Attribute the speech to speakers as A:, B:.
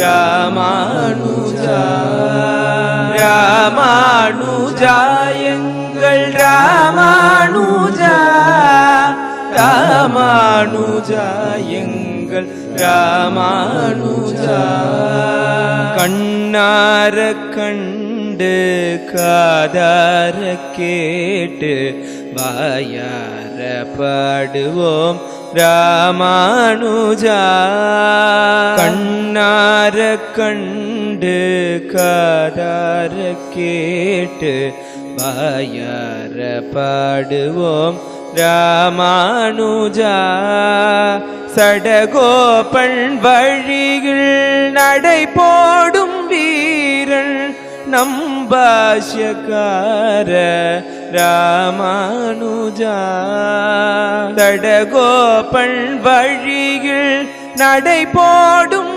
A: ராமானுஜா ராமானுஜா எங்கள் ராமானுஜா ராமானுஜா எங்கள் ராமானுஜா. கண்ணார கண்டு காதார கேட்டு வாயார பாடுவோம் ராமானுஜா. கண்ணார கண்டு காதார கேட்டு வாயார பாடுவோம். ராமானுஜா சடகோபன் வழியில் நடை போடும் வீரன் நம் பாஷ்யக்கார ராமானுஜா. தடகோபன் வழியில் நடை போடும்